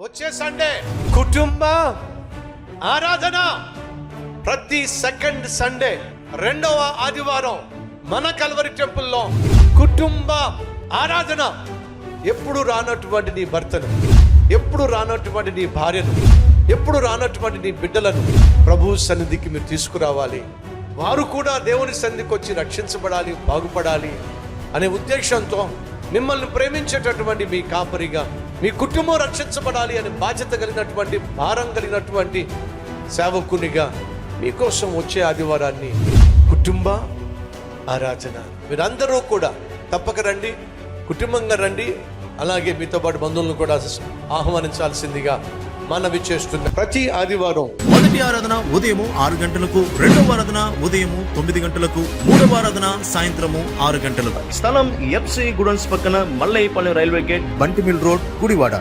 వచ్చే సండే. కుటుంబ ఆరాధన. ప్రతి సెకండ్ సండే రెండవ ఆదివారం మన కల్వరి టెంపుల్లో కుటుంబ ఆరాధన. ఎప్పుడు రానటువంటి నీ భర్తను ఎప్పుడు రానటువంటి నీ భార్యను ఎప్పుడు రానటువంటి నీ బిడ్డలను ప్రభు సన్నిధికి మీరు తీసుకురావాలి. వారు కూడా దేవుని సన్నిధికి వచ్చి రక్షించబడాలి బాగుపడాలి అనే ఉద్దేశంతో మిమ్మల్ని ప్రేమించేటటువంటి మీ కాపరిగా మీ కుటుంబం రక్షించబడాలి అనే బాధ్యత కలిగినటువంటి భారం కలిగినటువంటి సేవకునిగా మీకోసం వచ్చే ఆదివారాన్ని కుటుంబ ఆరాధన. మీరందరూ కూడా తప్పక రండి కుటుంబంగా రండి. అలాగే మీతో పాటు బంధువులను కూడా ఆహ్వానించాల్సిందిగా మనవి చేస్తున్న. ప్రతి ఆదివారం మొదటి ఆరాధన ఉదయము ఆరు గంటలకు రెండవ ఆరాధన ఉదయము తొమ్మిది గంటలకు మూడవ ఆరాధన సాయంత్రము ఆరు గంటలకు. స్థలం ఎఫ్సి గుడన్స్ పక్కన మల్లయ్యపాలెం రైల్వే గేట్ బంటిమిల్ రోడ్ గుడివాడ